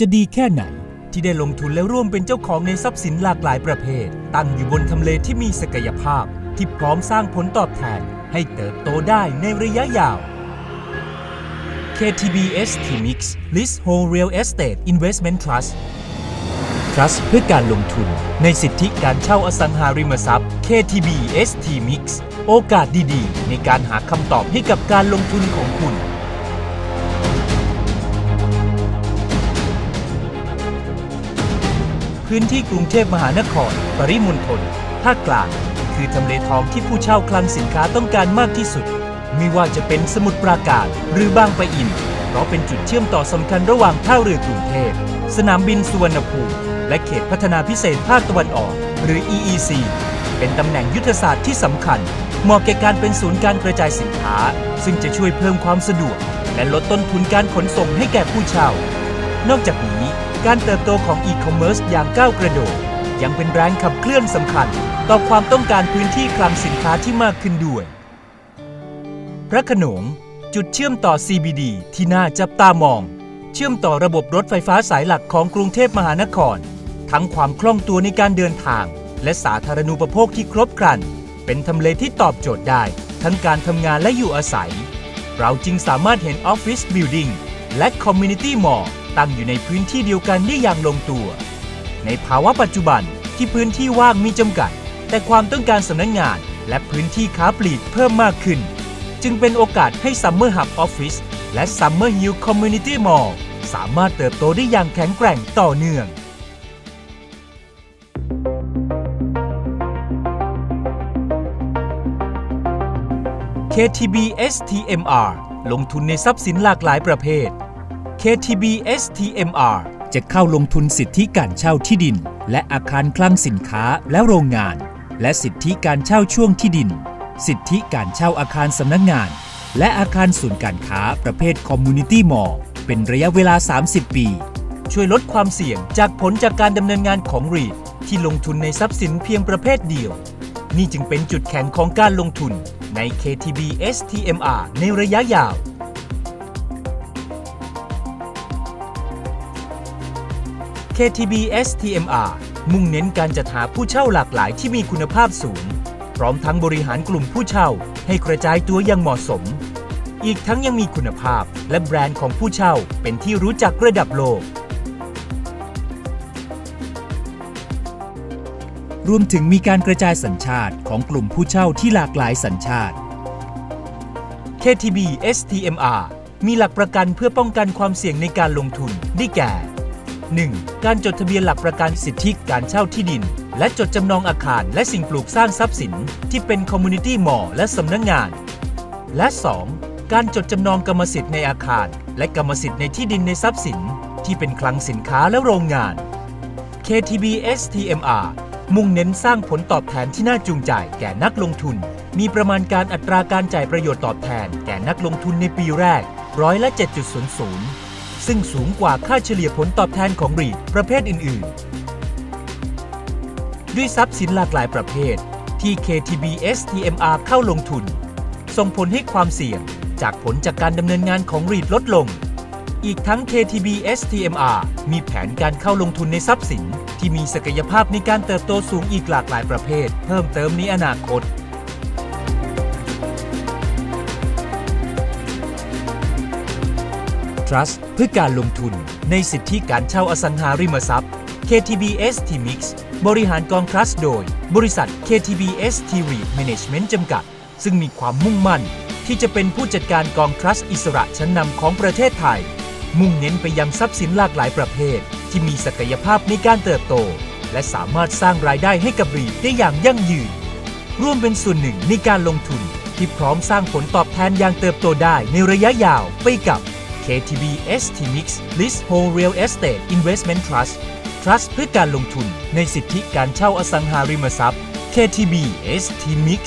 จะดีแค่ไหน ที่ได้ลงทุนและร่วมเป็นเจ้าของในทรัพย์สินหลากหลายประเภท ตั้งอยู่บนทำเลที่มีศักยภาพ ที่พร้อมสร้างผลตอบแทน ให้เติบโตได้ในระยะยาว KTB ST Mix List Whole Real Estate Investment Trust Trust เพื่อการลงทุน ในสิทธิการเช่าอสังหาริมทรัพย์ KTB ST Mix โอกาสดีๆ ในการหาคำตอบให้กับการลงทุนของคุณ พื้นที่กรุงเทพมหานคร ปริมณฑล ภาคกลาง คือทำเลทองที่ผู้เช่าคลังสินค้าต้องการมากที่สุด ไม่ว่าจะเป็นสมุทรปราการหรือบางปะอิน เพราะเป็นจุดเชื่อมต่อสำคัญระหว่างท่าเรือกรุงเทพ สนามบินสุวรรณภูมิ และเขตพัฒนาพิเศษภาคตะวันออก หรือ EEC เป็นตำแหน่งยุทธศาสตร์ที่สำคัญ เหมาะแก่การเป็นศูนย์การกระจายสินค้า ซึ่งจะช่วยเพิ่มความสะดวก และลดต้นทุนการขนส่งให้แก่ผู้เช่า นอกจากนี้ การเติบโตของอีคอมเมิร์ซอย่างก้าวกระโดด ยังเป็นแรงขับเคลื่อนสำคัญ ต่อความต้องการพื้นที่คลังสินค้าที่มากขึ้นด้วย พระขนงจุดเชื่อมต่อ CBD ที่น่าจับตามอง เชื่อมต่อระบบรถไฟฟ้าสายหลักของกรุงเทพมหานคร ทั้งความคล่องตัวในการเดินทาง และสาธารณูปโภคที่ครบครัน เป็นทำเลที่ตอบโจทย์ได้ ทั้งการทำงานและอยู่อาศัย เราจึงสามารถเห็นออฟฟิศบิลดิ่งและคอมมูนิตี้มอลล์ตั้งอยู่ในพื้นที่เดียวกันได้อย่างลงตัว ในภาวะปัจจุบันที่พื้นที่ว่างมีจำกัด แต่ความต้องการสำนักงงาน และพื้นที่ค้าปลีกเพิ่มมากขึ้น จึงเป็นโอกาสให้ Summer Hub Office และ Summer Hill Community Mall สามารถเติบโตได้อย่างแข็งแกร่งต่อเนื่อง KTB STMR ลงทุนในทรัพย์สินหลากหลายประเภท KTB STMR จะเข้าลงทุนสิทธิการเช่าที่ดิน และอาคารคลังสินค้าและโรงงาน และสิทธิการเช่าช่วงที่ดิน สิทธิการเช่าอาคารสำนักงาน และอาคารศูนย์การค้าประเภท Community Mall เป็นระยะเวลา 30 ปี ช่วยลดความเสี่ยงจากผลจากการดำเนินงานของ REIT ที่ลงทุนในทรัพย์สินเพียงประเภทเดียว นี่จึงเป็นจุดแข็งของการลงทุนใน KTB STMR ในระยะยาว KTB STMR มุ่งเน้นการจัดหาผู้เช่าหลากหลายที่มีคุณภาพสูง พร้อมทั้งบริหารกลุ่มผู้เช่า ให้กระจายตัวอย่างเหมาะสม อีกทั้งยังมีคุณภาพและแบรนด์ของผู้เช่าเป็นที่รู้จักระดับโลก รวมถึงมีการกระจายสัญชาติของกลุ่มผู้เช่าที่หลากหลายสัญชาติ KTB STMR มีหลักประกันเพื่อป้องกันความเสี่ยงในการลงทุนได้แก่ 1. การจดทะเบียนหลักประกันสิทธิการเช่าที่ดิน และจดจำนองอาคารและสิ่งปลูกสร้างทรัพย์สิน ที่เป็นคอมมูนิตี้มอลและสำนักงงาน และ 2. การจดจำนองกรรมสิทธิ์ในอาคาร และกรรมสิทธิ์ในที่ดินในทรัพย์สิน ที่เป็นคลังสินค้าและโรงงาน KTB STMR มุ่งเน้นสร้างผลตอบแทนที่น่าจูงใจแก่นักลงทุน มีประมาณการอัตราการจ่ายประโยชน์ตอบแทน แก่นักลงทุนในปีแรกร้อยละ 7.00 ซึ่งสูงกว่าค่าเฉลี่ยผลตอบแทนของรีดประเภทอื่น ๆ ด้วยทรัพย์สินหลากหลายประเภทที่ KTB STMR เข้าลงทุน ส่งผลให้ความเสี่ยงจากผลจากการดำเนินงานของรีดลดลง อีกทั้ง KTB STMR มีแผนการเข้าลงทุนในทรัพย์สิน ที่มีศักยภาพในการเติบโตสูงอีกหลากหลายประเภท เพิ่มเติมในอนาคต Trust เพื่อการลงทุนในสิทธิการเช่าอสังหาริมทรัพย์ KTB ST Mix บริหารกอง Trust โดย บริษัท KTB ST REIT Management จำกัด ซึ่งมีความมุ่งมั่น ที่จะเป็นผู้จัดการกอง Trust อิสระชั้นนำของประเทศไทย มุ่งเน้นไปยังทรัพย์สินหลากหลายประเภท ที่มีศักยภาพในการเติบโต และสามารถสร้างรายได้ให้กับรีดได้อย่างยั่งยืน ร่วมเป็นส่วนหนึ่งในการลงทุนที่พร้อมสร้างผลตอบแทนอย่างเติบโตได้ในระยะยาวไปกับ KTB ST Mix List Whole Real Estate Investment Trust Trust เพื่อการลงทุนในสิทธิการเช่าอสังหาริมทรัพย์ KTB ST Mix